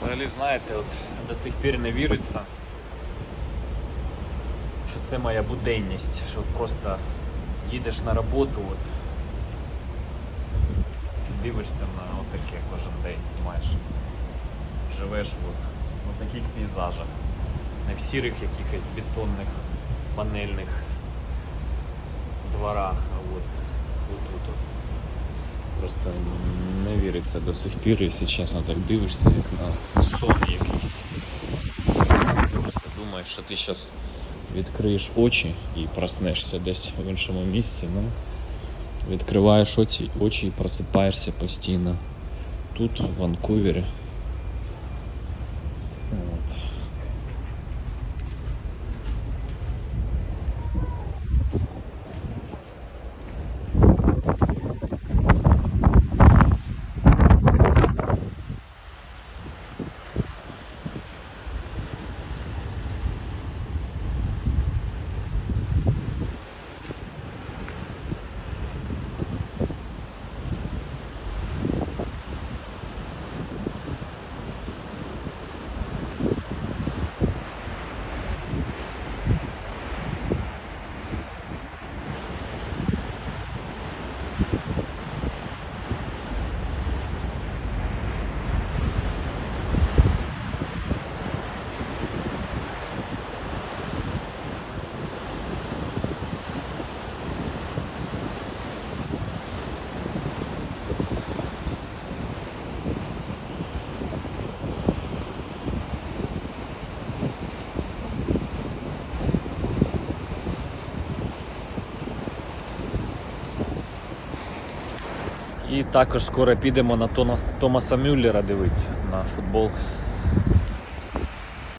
Взагалі, знаєте, от до сих пір не віриться, що це моя буденність, що просто їдеш на роботу, от, ти дивишся на отаке кожен день майже. Живеш от, в таких пейзажах. Не в сірих якихось бетонних, панельних дворах, а от. Просто не віриться до сих пір, якщо чесно, так дивишся, як на сон якийсь. Просто думаєш, що ти зараз відкриєш очі і проснешся десь в іншому місці. Ну, відкриваєш очі, очі і просипаєшся постійно. Тут, в Ванкувері. От. І також скоро підемо на Томаса Мюллера дивитися на футбол.